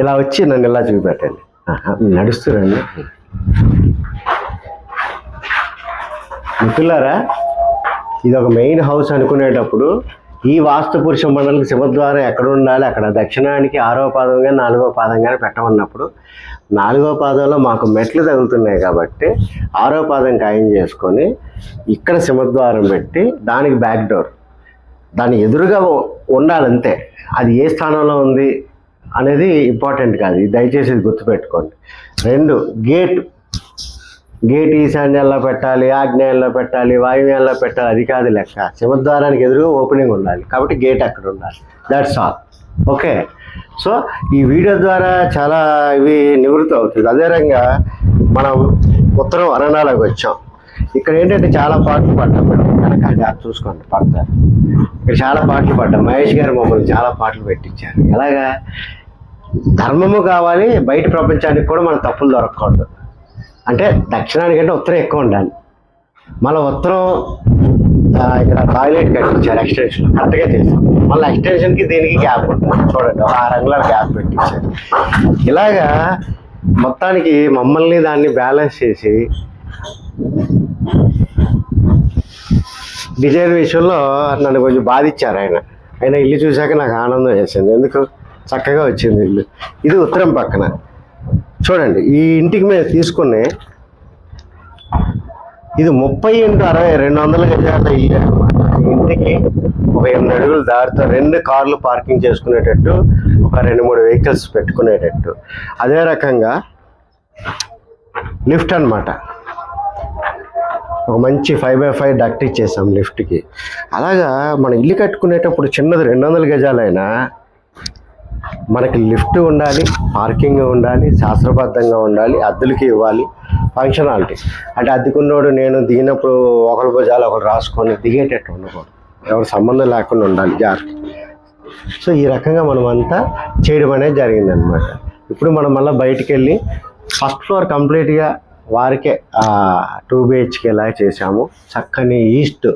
ఇలా వచ్చి నన్ను ఇలా చూపెట్టండి. నడుస్తురండి. మిత్రులారా ఇది ఒక మెయిన్ హౌస్ అనుకునేటప్పుడు ఈ వాస్తు పురుష మండలికి సింహద్వారం ఎక్కడ ఉండాలి అక్కడ దక్షిణానికి ఆరో పాదంగా నాలుగో పాదంగా పెట్టమన్నప్పుడు నాలుగో పాదంలో మాకు మెట్లు తగులుతున్నాయి కాబట్టి ఆరో పాదం ఖాయం చేసుకొని ఇక్కడ సింహద్వారం పెట్టి దానికి బ్యాక్ డోర్ దాని ఎదురుగా ఉండాలంతే. అది ఏ స్థానంలో ఉంది? అనేది ఇంపార్టెంట్ కాదు. దయచేసి ఇది గుర్తుపెట్టుకోండి. రెండు గేట్ గేట్ ఈశాన్యంలో పెట్టాలి ఆగ్నేయంలో పెట్టాలి వాయువ్యంలో పెట్టాలి అది కాదు లెక్క. సింహద్వారానికి ఎదురుగా ఓపెనింగ్ ఉండాలి. కాబట్టి గేట్ అక్కడ ఉండాలి. దట్స్ ఆల్ ఓకే సో ఈ వీడియో ద్వారా చాలా ఇవి నివృత్తి అవుతుంది. అదే మనం ఉత్తరం అరణాలకు వచ్చాం. ఇక్కడ ఏంటంటే చాలా పాటలు పడ్డాం మేడం. వెనకాల చూసుకోండి పడతారు ఇక్కడ చాలా పాటలు పడ్డాం మహేష్ గారు మమ్మల్ని చాలా పాటలు పెట్టించారు. ఎలాగా? ధర్మము కావాలి బయట ప్రపంచానికి కూడా మన తప్పులు దొరకకూడదు. అంటే దక్షిణానికంటే ఉత్తరం ఎక్కువ ఉండాలి. మళ్ళీ ఉత్తరం ఇక్కడ టాయిలెట్ కట్టించారు ఎక్స్టెన్షన్ కరెక్ట్గా చేసాం మళ్ళీ ఎక్స్టెన్షన్కి దీనికి గ్యాప్ ఉంటుంది. చూడండి ఒక ఆరు అంగుళాల గ్యాప్ పెట్టించారు. ఇలాగా మొత్తానికి మమ్మల్ని దాన్ని బ్యాలెన్స్ చేసి డిజైన్ విషయంలో నన్ను కొంచెం బాధించారు ఆయన. ఆయన ఇల్లు చూశాక నాకు ఆనందం వేసింది. ఎందుకు? చక్కగా వచ్చింది ఇల్లు. ఇది ఉత్తరం పక్కన. చూడండి ఈ ఇంటికి మేము తీసుకుని ఇది ముప్పై ఇంటూ అరవై రెండు వందల గజాల ఇల్లు ఇంటికి ఒక ఎనిమిది అడుగులు దారితో రెండు కార్లు పార్కింగ్ చేసుకునేటట్టు ఒక రెండు మూడు వెహికల్స్ పెట్టుకునేటట్టు. అదే రకంగా లిఫ్ట్ అనమాట ఒక మంచి ఫైవ్ బై ఫైవ్ డక్ట్ ఇచ్చేసాం లిఫ్ట్కి అలాగా మన ఇల్లు కట్టుకునేటప్పుడు చిన్నది రెండు వందల గజాలైనా మనకి లిఫ్ట్ ఉండాలి పార్కింగ్ ఉండాలి శాస్త్రబద్ధంగా ఉండాలి అద్దెలకి ఇవ్వాలి ఫంక్షనాలిటీ అంటే అద్దెకున్నోడు నేను దిగినప్పుడు ఒకరి భుజాలు ఒకరు రాసుకొని దిగేటట్టు ఉండకూడదు. ఎవరు సంబంధం లేకుండా ఉండాలి జాగ్రత్త. సో ఈ రకంగా మనం అంతా చేయడం అనేది జరిగిందనమాట ఇప్పుడు మనం మళ్ళీ బయటికి వెళ్ళి ఫస్ట్ ఫ్లోర్ కంప్లీట్గా వారికే టూ బిహెచ్కే లాగా చేసాము చక్కని ఈస్ట్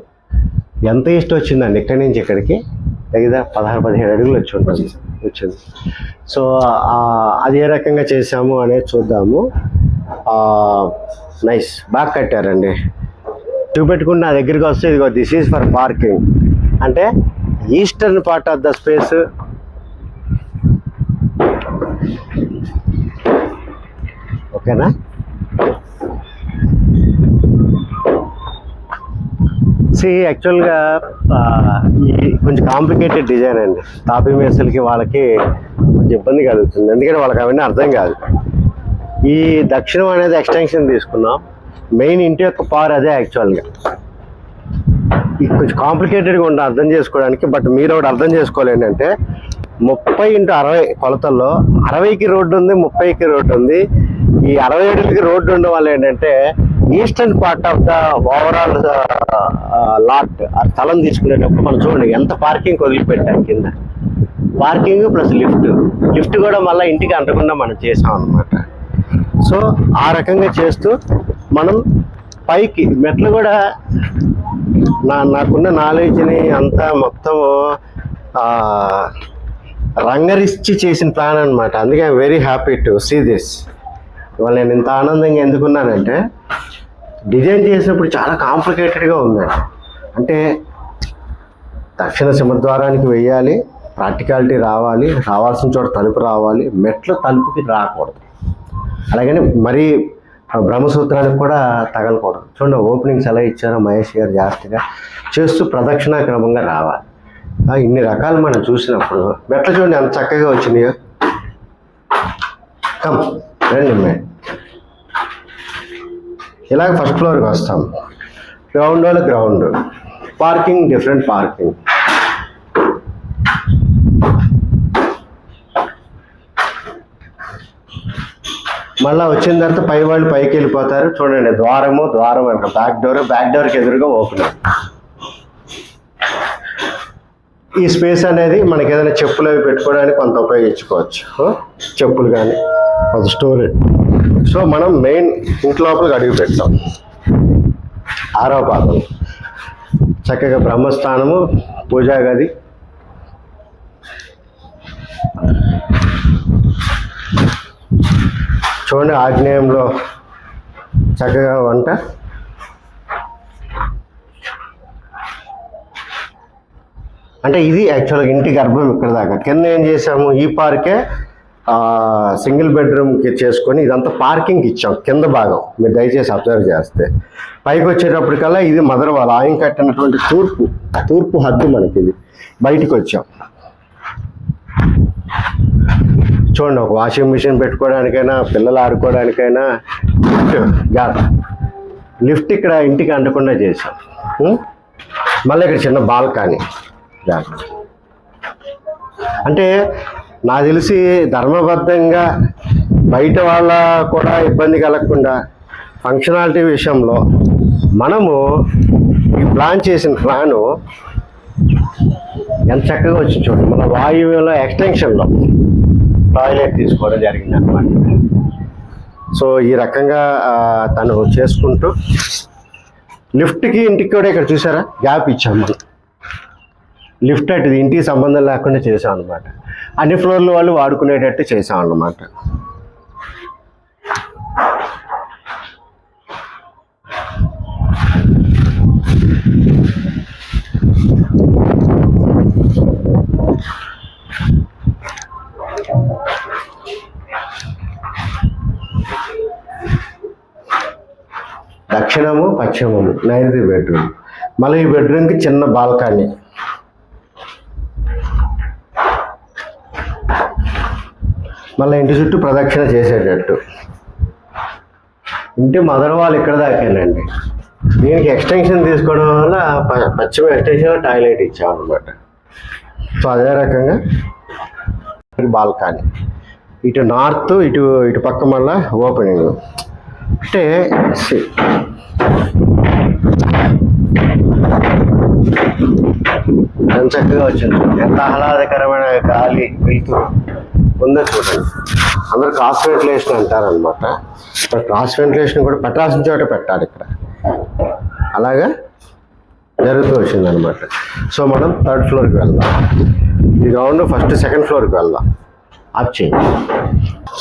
ఎంత ఈస్ట్ వచ్చిందండి ఇక్కడి నుంచి ఇక్కడికి? దగ్గర పదహారు పదిహేడు అడుగులు వచ్చి ఉంటుంది. వచ్చింది సో అది ఏ రకంగా చేసాము అనేది చూద్దాము. నైస్. బాగా కట్టారండి. చూపెట్టుకుని నా దగ్గరికి వస్తే ఇదిగో దిస్ ఈజ్ ఫర్ పార్కింగ్ అంటే eastern part of the space ఓకేనా? సి యాక్చువల్గా ఈ కొంచెం కాంప్లికేటెడ్ డిజైన్ అండి. తాపీ మేసలకి వాళ్ళకి కొంచెం ఇబ్బంది కలుగుతుంది. ఎందుకంటే వాళ్ళకి అవన్నీ అర్థం కాదు. ఈ దక్షిణం అనేది ఎక్స్టెన్షన్ తీసుకున్నాం. మెయిన్ ఇంటి యొక్క పవర్ అదే యాక్చువల్గా కొంచెం కాంప్లికేటెడ్గా ఉంటుంది అర్థం చేసుకోవడానికి బట్ మీరు ఒకటి అర్థం చేసుకోవాలి ఏంటంటే ముప్పై ఇంటూ అరవై కొలతల్లో అరవైకి రోడ్డు ఉంది ముప్పైకి రోడ్డు ఉంది. ఈ అరవై ఏడుకి రోడ్డు ఉండడం వల్ల ఏంటంటే eastern part of the overall lot ఆ స్థలం తీసుకునేటప్పుడు మనం చూడండి ఎంత పార్కింగ్ వదిలిపెట్టాం కింద. Parking plus lift. లిఫ్ట్ కూడా మళ్ళీ ఇంటికి అంటకుండా మనం చేసాం అనమాట సో ఆ రకంగా చేస్తూ మనం పైకి మెట్లు కూడా నా నాకున్న నాలెడ్జ్ని అంతా మొత్తం రంగరిచ్చి చేసిన ప్లాన్ అనమాట అందుకే I very happy to see this ఇవాళ నేను ఇంత ఆనందంగా ఎందుకున్నానంటే డిజైన్ చేసినప్పుడు చాలా కాంప్లికేటెడ్గా ఉందండి అంటే దక్షిణ సింహద్వారానికి వెయ్యాలి ప్రాక్టికాలిటీ రావాలి రావాల్సిన చోట తలుపు రావాలి మెట్లు తలుపుకి రాకూడదు. అలాగని మరీ బ్రహ్మసూత్రానికి కూడా తగలకూడదు. చూడండి ఓపెనింగ్స్ ఎలా ఇచ్చారో మహేష్ గారు జాగ్రత్తగా. చేస్తూ ప్రదక్షిణా క్రమంగా రావాలి. ఇన్ని రకాలు మనం చూసినప్పుడు మెట్ల చూడండి ఎంత చక్కగా వచ్చినాయో. కమ్ రండి మేడం ఇలాగ ఫస్ట్ ఫ్లోర్కి వస్తాం. గ్రౌండ్ వాళ్ళు గ్రౌండ్ పార్కింగ్ డిఫరెంట్ పార్కింగ్ మళ్ళీ వచ్చిన తర్వాత పై వాళ్ళు పైకి వెళ్ళిపోతారు. చూడండి ద్వారము ద్వారం అంట బ్యాక్ డోర్ బ్యాక్ డోర్కి ఎదురుగా ఓపెన్ ఈ స్పేస్ అనేది మనకి ఏదైనా చెప్పులు అవి పెట్టుకోవడానికి కొంత ఉపయోగించుకోవచ్చు. చెప్పులు కానీ కొంత స్టోరేజ్ సో మనం మెయిన్ ఇంటి లోపలికి అడుగు పెట్టాం ఆరో పాదం. చక్కగా బ్రహ్మస్థానము పూజా గది. చూడండి ఆగ్నేయంలో చక్కగా వంట. అంటే ఇది యాక్చువల్గా ఇంటి గర్భం ఇక్కడ దాకా. కింద ఏం చేసాము ఈ పార్కే సింగిల్ బెడ్రూమ్కి చేసుకొని ఇదంతా పార్కింగ్ ఇచ్చాం కింద భాగం. మీరు దయచేసి అబ్జర్వ్ చేస్తే. పైకి వచ్చేటప్పటికల్లా ఇది మదర్ ఆయం ఆయన కట్టినటువంటి తూర్పు తూర్పు హద్దు మనకి ఇది బయటికి వచ్చాం. చూడండి ఒక వాషింగ్ మిషన్ పెట్టుకోవడానికైనా పిల్లలు ఆడుకోవడానికైనా లిఫ్ట్ గ్యాప్ లిఫ్ట్ ఇక్కడ ఇంటికి అంటకుండా చేసాం మళ్ళీ ఇక్కడ చిన్న బాల్కనీ. అంటే నాకు తెలిసి ధర్మబద్ధంగా బయట వాళ్ళ కూడా ఇబ్బంది కలగకుండా ఫంక్షనాలిటీ విషయంలో మనము ఈ ప్లాన్ చేసిన ప్లాను ఎంత చక్కగా వచ్చింది చూడండి. మన వాయువులో ఎక్స్టెన్షన్లో టాయిలెట్ తీసుకోవడం జరిగింది అనమాట సో ఈ రకంగా తను చేసుకుంటూ లిఫ్ట్కి ఇంటికి కూడా ఇక్కడ చూసారా? గ్యాప్ ఇచ్చాం మనం. లిఫ్ట్ అటు ఇంటికి సంబంధం లేకుండా చేసాం అనమాట అన్ని ఫ్లోర్ల వాళ్ళు వాడుకునేటట్టు చేసాం అనమాట దక్షిణము పశ్చిమము నైన్త్ బెడ్రూమ్. మళ్ళీ ఈ బెడ్రూమ్కి చిన్న బాల్కనీ. మళ్ళీ ఇంటి చుట్టూ ప్రదక్షిణ చేసేటట్టు. ఇంటి మదర్ వాళ్ళు ఇక్కడ దాకానండి. దీనికి ఎక్స్టెన్షన్ తీసుకోవడం వల్ల పశ్చిమ ఎక్స్టెన్షన్ టాయిలెట్ ఇచ్చామన్నమాట. అనమాట సో అదే రకంగా బాల్కనీ. ఇటు నార్త్ ఇటు ఇటు పక్క మళ్ళా ఓపెనింగ్. అంటే సి- చక్కగా వచ్చింది. ఎంత ఆహ్లాదకరమైన గాలి వెళ్తురు ఉందో చూడండి. అందరు క్రాస్ వెంటిలేషన్ అంటారనమాట ఇక్కడ క్రాస్ వెంటిలేషన్ కూడా పెట్టాల్సిన చోట పెట్టాలి ఇక్కడ. అలాగా జరుగుతూ వచ్చింది అనమాట సో మనం థర్డ్ ఫ్లోర్కి వెళ్దాం. ఈ గ్రౌండ్ ఫస్ట్ సెకండ్ ఫ్లోర్కి వెళ్దాం. ఆప్ చేయండి.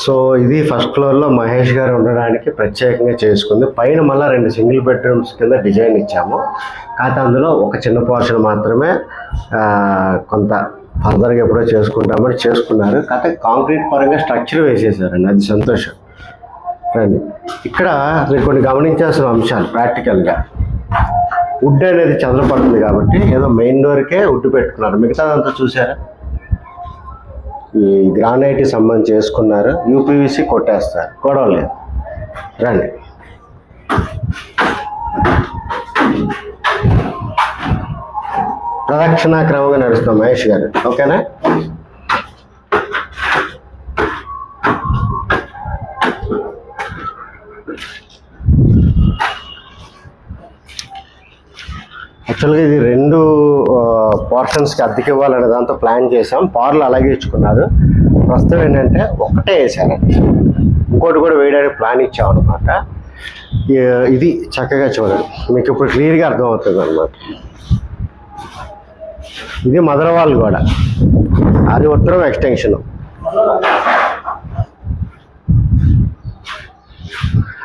సో ఇది ఫస్ట్ ఫ్లోర్లో మహేష్ గారు ఉండడానికి ప్రత్యేకంగా చేసుకుంది. పైన మళ్ళీ రెండు సింగిల్ బెడ్రూమ్స్ కింద డిజైన్ ఇచ్చాము. కాకపోతే అందులో ఒక చిన్న పోర్షన్ మాత్రమే కొంత ఫర్దర్గా ఎప్పుడో చేసుకుంటామని చేసుకున్నారు. కాకపోతే కాంక్రీట్ పరంగా స్ట్రక్చర్ వేసేసారండి. అది సంతోషం. రండి. ఇక్కడ మీరు కొన్ని గమనించాల్సిన అంశాలు ప్రాక్టికల్గా వుడ్ అనేది చదరపడుతుంది కాబట్టి ఏదో మెయిన్ డోర్కే వుడ్ పెట్టుకున్నారు. మిగతాదంతా చూసారా? ఈ గ్రానైట్ సంబంధం చేసుకున్నారు. యూపీవీసీ కొట్టేస్తారు. గొడవ లేదు. రండి. ప్రదక్షిణాక్రమంగా నడుస్తాం మహేష్ గారు. ఓకేనా? యాక్చువల్గా ఇది ఆర్ఫన్స్కి అద్దెకి ఇవ్వాలనే దాంతో ప్లాన్ చేసాం పార్లు అలాగే ఇచ్చుకున్నారు. ప్రస్తుతం ఏంటంటే ఒకటే వేసారండి ఇంకోటి కూడా వేయడానికి ప్లాన్ ఇచ్చాం అనమాట ఇది చక్కగా చూడండి. మీకు ఇప్పుడు క్లియర్గా అర్థమవుతుంది అనమాట ఇది మదరవాళ్ళు కూడా. అది ఉత్తరం ఎక్స్టెన్షన్.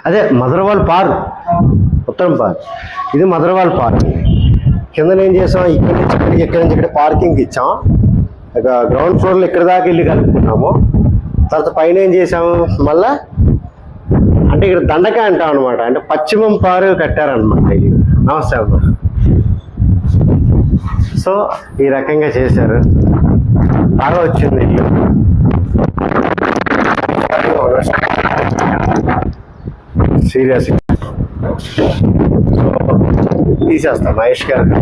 అదే మదరవాల్ పార్. ఉత్తరం పార్. ఇది మదరవాల్ పార్. అండి కింద ఏం చేసాం? ఇక్కడి నుంచి ఇక్కడికి ఎక్కడి నుంచి ఇక్కడ పార్కింగ్ ఇచ్చాం. ఇక గ్రౌండ్ ఫ్లోర్లో ఇక్కడ దాకా వెళ్ళి కలుపుకున్నాము. తర్వాత పైన ఏం చేసాము? మళ్ళా అంటే ఇక్కడ దండకాయ అంటాం అనమాట అంటే పశ్చిమం పారు కట్టారనమాట ఇది. నమస్తే అమ్మా. సో ఈ రకంగా చేశారు. బాగా వచ్చింది ఇల్లు. సీరియస్. తీసేస్తాం. మహేష్ గారు.